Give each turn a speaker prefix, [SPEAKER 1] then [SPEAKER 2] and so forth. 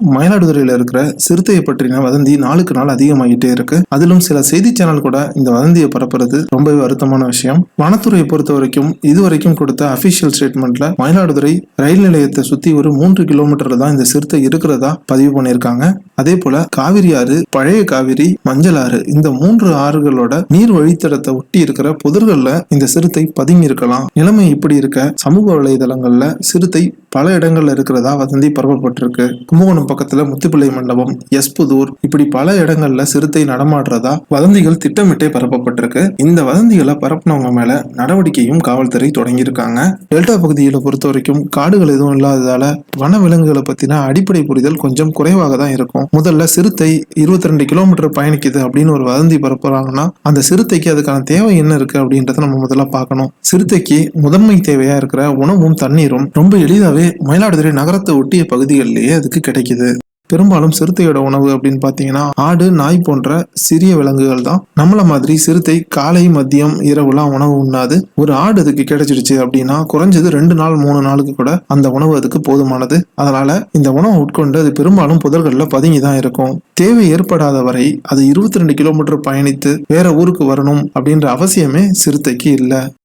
[SPEAKER 1] மயிலாடுதுறையில இருக்கிற சிறுத்தையை பற்றின வதந்தி நாளுக்கு நாள் அதிகமாகிட்டே இருக்கு. அதிலும் சில செய்தி சேனல் கூட இந்த வதந்தியை பரப்புறது ரொம்பவே வருத்தமான விஷயம். வனத்துறையை பொறுத்த வரைக்கும் இதுவரைக்கும் கொடுத்த அபிஷியல் ஸ்டேட்மெண்ட்ல மயிலாடுதுறை ரயில் நிலையத்தை சுத்தி ஒரு மூன்று கிலோமீட்டர்ல தான் இந்த சிறுத்தை இருக்கிறதா பதிவு பண்ணியிருக்காங்க. அதே போல காவிரி ஆறு பழைய காவிரி மஞ்சள் ஆறு இந்த மூன்று ஆறுகளோட நீர் வழித்தடத்தை ஒட்டி இருக்கிற புதர்கள்ல இந்த சிறுத்தை பதுங்கி இருக்கலாம் நிலைமை இப்படி இருக்க சமூக வலைதளங்கள்ல சிறுத்தை பல இடங்கள்ல இருக்கிறதா வதந்தி பரப்பப்பட்டிருக்கு கும்பகோணம் பக்கத்துல முத்துப்பிள்ளை மண்டபம் எஸ்புதூர் இப்படி பல இடங்கள்ல சிறுத்தை நடமாடுறதா வதந்திகள் திட்டமிட்டே பரப்பப்பட்டிருக்கு. இந்த வதந்திகளை பரப்புனவங்க மேல நடவடிக்கையும் காவல்துறை தொடங்கியிருக்காங்க. டெல்டா பகுதியில பொறுத்த வரைக்கும் காடுகள் எதுவும் இல்லாததால வன விலங்குகளை பத்தின அடிப்படை புரிதல் கொஞ்சம் குறைவாக தான் இருக்கும். முதல்ல சிறுத்தை இருபத்தி ரெண்டு கிலோமீட்டர் பயணிக்குது அப்படின்னு ஒரு வதந்தி பரப்புறாங்கன்னா அந்த சிறுத்தைக்கு அதுக்கான தேவை என்ன இருக்கு அப்படின்றத நம்ம முதல்ல பார்க்கணும். சிறுத்தைக்கு முதன்மை தேவையா இருக்கிற உணவும் தண்ணீரும் ரொம்ப எளிதாவே மயிலாடுதுறை நகரத்தை ஒட்டிய பகுதிகளிலேயே அதுக்கு கிடைக்குது. பெரும்பாலும் சிறுத்தையோட உணவு அப்படின்னு பார்த்தீங்கன்னா ஆடு நாய் போன்ற சிறிய விலங்குகள் தான். நம்மள மாதிரி சிறுத்தை காலை மதியம் இரவுலாம் உணவு உண்ணாது ஒரு ஆடு அதுக்கு கிடைச்சிடுச்சு அப்படின்னா குறைஞ்சது ரெண்டு நாள் மூணு நாளுக்கு கூட அந்த உணவு அதுக்கு போதுமானது. அதனால இந்த உணவை உட்கொண்டு அது பெரும்பாலும் புதல்களில் பதுங்கி தான் இருக்கும். தேவை ஏற்படாத வரை அது இருபத்தி ரெண்டு கிலோமீட்டர் பயணித்து வேற ஊருக்கு வரணும் அப்படின்ற அவசியமே சிறுத்தைக்கு இல்லை.